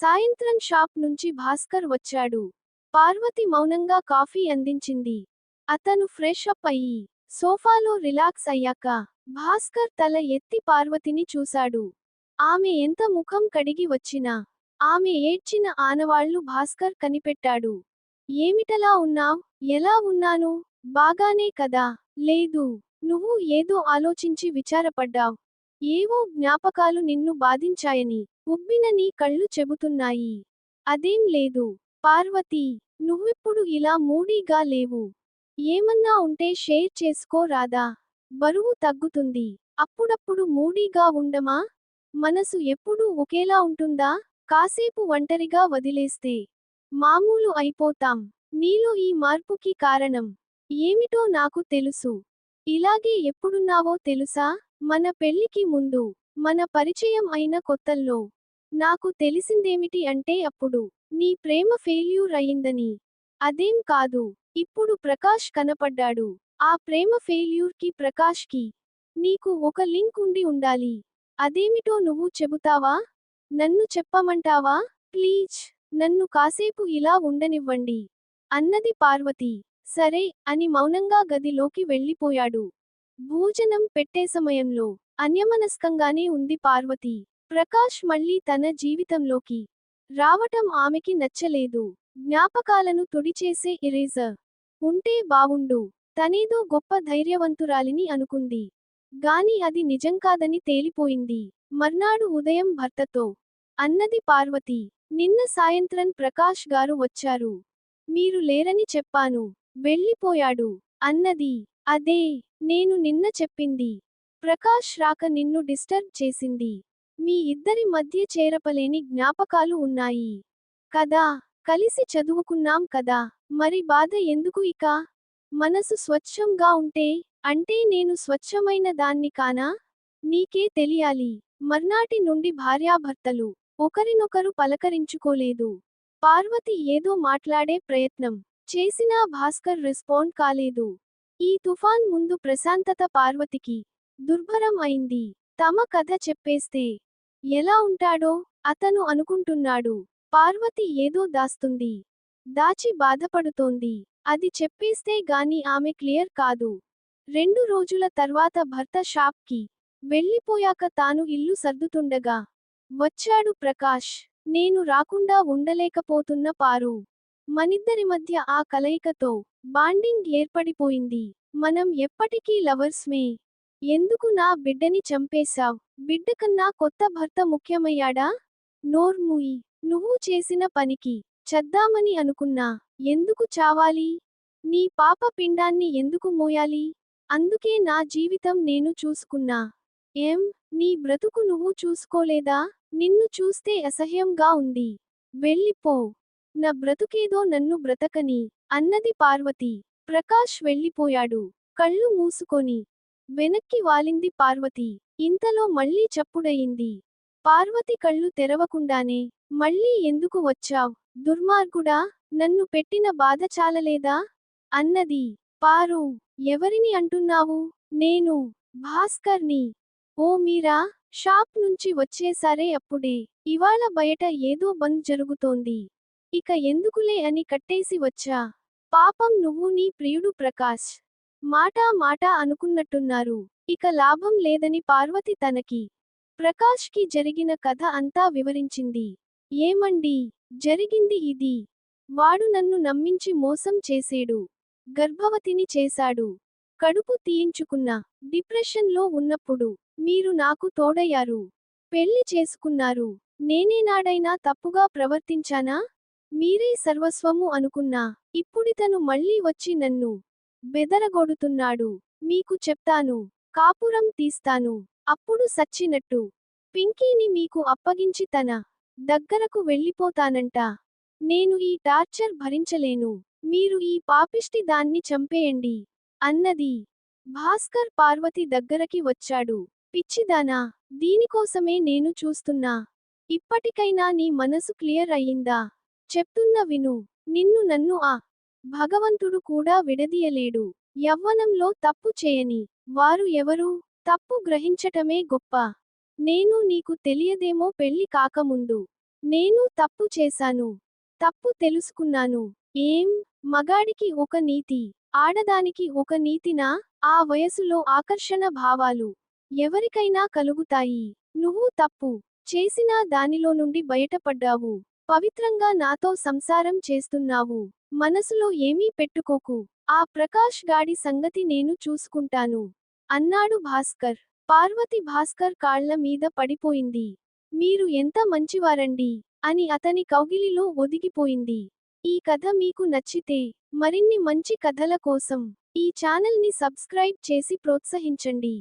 సాయంత్రం షాప్ నుంచి భాస్కర్ వచ్చాడు. పార్వతి మౌనంగా కాఫీ అందించింది. అతను ఫ్రెష్ అప్ అయ్యి సోఫాలో రిలాక్స్ అయ్యాక భాస్కర్ తల ఎత్తి పార్వతిని చూశాడు. ఆమె ఎంత ముఖం కడిగి వచ్చినా ఆమె ఏడ్చిన ఆనవాళ్ళు భాస్కర్ కనిపెట్టాడు. ఏమిటలా ఉన్నావ్? ఎలా ఉన్నాను? బాగానే కదా? లేదు. నువ్వు ఏదో ఆలోచించి విచారపడ్డావ్. ఏవో జ్ఞాపకాలు నిన్ను బాధించాయని ఉబ్బిన నీ కళ్ళు చెబుతున్నాయి. అదేం లేదు. పార్వతి నువ్విప్పుడు ఇలా మూడీగా లేవు. ఏమన్నా ఉంటే షేర్ చేసుకో రాదా బరువు తగ్గుతుంది. అప్పుడప్పుడు మూడీగా ఉండమా? మనసు ఎప్పుడూ ఒకేలా ఉంటుందా? కాసేపు ఒంటరిగా వదిలేస్తే. మామూలు అయిపోతాం. నీలో ఈ మార్పుకి కారణం. ఏమిటో నాకు తెలుసు. ఇలాగే ఎప్పుడున్నావో తెలుసా? మన పెళ్ళికి ముందు మన పరిచయం అయిన కొత్తల్లో. నాకు తెలిసిందేమిటి అంటే అప్పుడు నీ ప్రేమ ఫెయిల్యూర్ అయిందని అదేం కాదు ఇప్పుడు ప్రకాష్ కనపడ్డాడు. ఆ ప్రేమ ఫెయిల్యూర్కి ప్రకాష్కి నీకు ఒక లింక్ ఉండి ఉండాలి. అదేమిటో నువ్వు చెబుతావా? నన్ను చెప్పమంటావా? ప్లీజ్ నన్ను కాసేపు ఇలా ఉండనివ్వండి. అన్నది పార్వతి. సరే అని మౌనంగా గదిలోకి వెళ్ళిపోయాడు. భోజనం పెట్టే సమయంలో అన్యమనస్కంగానే ఉంది పార్వతి. ప్రకాష్ మళ్ళీ తన జీవితంలోకి రావటం ఆమెకి నచ్చలేదు. జ్ఞాపకాలను తుడిచేసే ఇరేజర్ ఉంటే బావుండు. తనేదో గొప్ప ధైర్యవంతురాలిని అనుకుంది. గాని అది నిజం కాదని తేలిపోయింది. మర్నాడు ఉదయం భర్తతో అన్నది పార్వతి. నిన్న సాయంత్రం ప్రకాష్ గారు వచ్చారు. మీరు లేరని చెప్పాను. వెళ్ళిపోయాడు. అన్నది అదే నేను నిన్న చెప్పింది. ప్రకాష్ రాక నిన్ను డిస్టర్బ్ చేసింది. మీ ఇద్దరి మధ్య చేరపలేని జ్ఞాపకాలు ఉన్నాయి. కదా కలిసి చదువుకున్నాం కదా. మరి బాధ ఎందుకు ఇక? మనసు స్వచ్ఛంగా ఉంటే అంటే నేను స్వచ్ఛమైన దాన్ని కానా? నీకే తెలియాలి. మర్నాటి నుండి భార్యాభర్తలు ఒకరినొకరు పలకరించుకోలేదు. పార్వతి ఏదో మాట్లాడే ప్రయత్నం. చేసినా భాస్కర్ రెస్పాండ్ కాలేదు. ఈ తుఫాన్ ముందు ప్రశాంతత పార్వతికి దుర్భరం అయింది. తమ కథ చెప్పేస్తే ఎలా ఉంటాడో అతను అనుకుంటున్నాడు. పార్వతి ఏదో దాస్తుంది. దాచి బాధపడుతోంది. అది చెప్పేస్తే గాని ఆమె క్లియర్ కాదు. రెండు రోజుల తర్వాత భర్త షాప్కి వెళ్ళిపోయాక తాను ఇల్లు సర్దుతుండగా వచ్చాడు ప్రకాష్. నేను రాకుండా ఉండలేకపోతున్న పారు. మనిద్దరి మధ్య ఆ కలయికతో బాండింగ్ ఏర్పడిపోయింది. మనం ఎప్పటికీ లవర్స్మే ఎందుకు నా బిడ్డని చంపేశావ్? బిడ్డ కన్నా కొత్త భర్త ముఖ్యమయ్యాడా? నోర్ముయి నువ్వు చేసిన పనికి చద్దామని అనుకున్నా. ఎందుకు చావాలి? నీ పాప పిండాన్ని ఎందుకు మోయాలి? అందుకే నా జీవితం నేను చూసుకున్నా. ఏం? నీ బ్రతుకు నువ్వు చూసుకోలేదా? నిన్ను చూస్తే అసహ్యంగా ఉంది. వెళ్ళిపో. నా బ్రతుకేదో నన్ను బ్రతకని అన్నది పార్వతి. ప్రకాష్ వెళ్ళిపోయాడు. కళ్ళు మూసుకొని వెనక్కి వాలింది పార్వతి. ఇంతలో మళ్ళీ చప్పుడయింది. పార్వతి కళ్ళు తెరవకుండానే మళ్ళీ ఎందుకు వచ్చావ్? దుర్మార్గుడా నన్ను పెట్టిన బాధ చాలలేదా? అన్నది. పారు ఎవరిని అంటున్నావు? నేను భాస్కర్ని. ఓ మీరా షాప్ నుంచి వచ్చేసారే అప్పుడే. ఇవాళ బయట ఏదో బంద్ జరుగుతోంది. ఇక ఎందుకులే అని కట్టేసి వచ్చా. పాపం నువ్వు నీ ప్రియుడు ప్రకాష్. మాటా మాటా అనుకున్నట్టున్నారు. ఇక లాభం లేదని పార్వతి తనకి. ప్రకాష్కి జరిగిన కథ అంతా వివరించింది. ఏమండి? జరిగింది ఇది. వాడు నన్ను నమ్మించి మోసం చేసేడు. గర్భవతిని చేశాడు. కడుపు తీయించుకున్న. డిప్రెషన్లో ఉన్నప్పుడు. మీరు నాకు తోడయ్యారు. పెళ్ళి చేసుకున్నారు. నేనేనాడైనా తప్పుగా ప్రవర్తించానా? మీరే సర్వస్వము అనుకున్నా ఇప్పుడితను మళ్ళీ వచ్చి నన్ను బెదరగొడుతున్నాడు. మీకు చెప్తాను కాపురం తీస్తాను అప్పుడు సచ్చినట్టు. పింకీని మీకు అప్పగించి తన దగ్గరకు వెళ్ళిపోతానంట. నేను ఈ టార్చర్ భరించలేను. మీరు ఈ పాపిష్టి దాన్ని చంపేయండి అన్నది భాస్కర్ పార్వతి దగ్గరకి వచ్చాడు. పిచ్చిదానా దీనికోసమే నేను చూస్తున్నా. ఇప్పటికైనా నీ మనసు క్లియర్ అయ్యిందా? చెప్తున్న విను నిన్ను నన్ను ఆ భగవంతుడు కూడా విడదీయలేడు. యవ్వనంలో తప్పు చేయని వారు ఎవరు? తప్పు గ్రహించటమే గొప్ప. నేను నీకు తెలియదేమో పెళ్ళి కాకముందు. నేను తప్పు చేశాను. తప్పు తెలుసుకున్నాను. ఏం? మగాడికి ఒక నీతి ఆడదానికి ఒక నీతినా? ఆ వయసులో ఆకర్షణ భావాలు ఎవరికైనా కలుగుతాయి. నువ్వు తప్పు చేసినా దానిలో నుండి బయటపడ్డావు. పవిత్రంగా నాతో సంసారం చేస్తున్నావు. మనసులో ఏమీ పెట్టుకోకు. ఆ ప్రకాష్ గాడి సంగతి నేను చూసుకుంటాను. అన్నాడు భాస్కర్. పార్వతి భాస్కర్ కాళ్ళ మీద పడిపోయింది. మీరు ఎంత మంచివారండి. అని అతని కౌగిలిలో ఒదిగిపోయింది. ఈ కథ మీకు నచ్చితే మరిన్ని మంచి కథల కోసం ఈ ఛానల్ని సబ్స్క్రైబ్ చేసి ప్రోత్సహించండి.